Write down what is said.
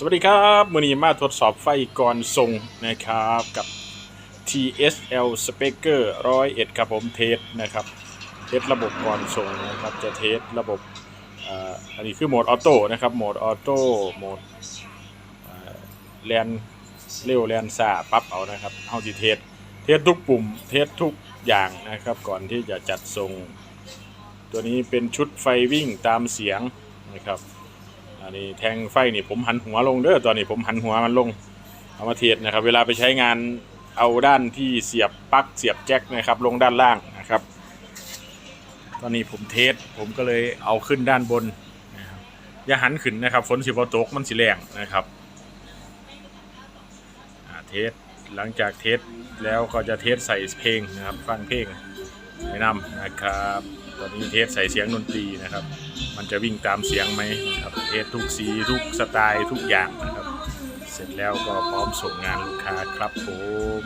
สวัสดีครับมือนี้มาทดสอบไฟก่อนส่งนะครับกับ TSL Speaker 101 ครับผมเทสนะครับ เทสระบบก่อนส่งนะครับ จะเทสระบบอันนี้คือโหมดออโต้นะครับ โหมดออโต้โหมดแลนเร็วแลนซาปรับเอานะครับเฮาสิเทสเทสทุกปุ่มเทสทุกอย่างนะครับ ก่อนที่จะจัดส่งตัวนี้เป็นชุดไฟวิ่งตามเสียงนะครับ อันนี้แทงไฟนี่ผมหันหัวลงเด้อตอนนี้ผมหันหัวมันลง เอามาเทสนะครับ เวลาไปใช้งานเอาด้านที่เสียบปลั๊กเสียบแจ็คนะครับ ลงด้านล่างนะครับ ตอนนี้ผมเทสผมก็เลยเอาขึ้นด้านบนนะครับอย่าหันขึ้นนะครับ ฝนสิบตกมันสิแรงนะครับเทสหลังจากเทสแล้วก็จะเทสใส่เพลงนะครับ ฟังเพลง แนะนำนะครับ ตอนนี้เทสใส่เสียงดนตรีนะครับ มันจะวิ่งตามเสียงไหมครับเทสทุกสีทุกสไตล์ทุกอย่างนะครับ เสร็จแล้วก็พร้อมส่งงานลูกค้าครับผม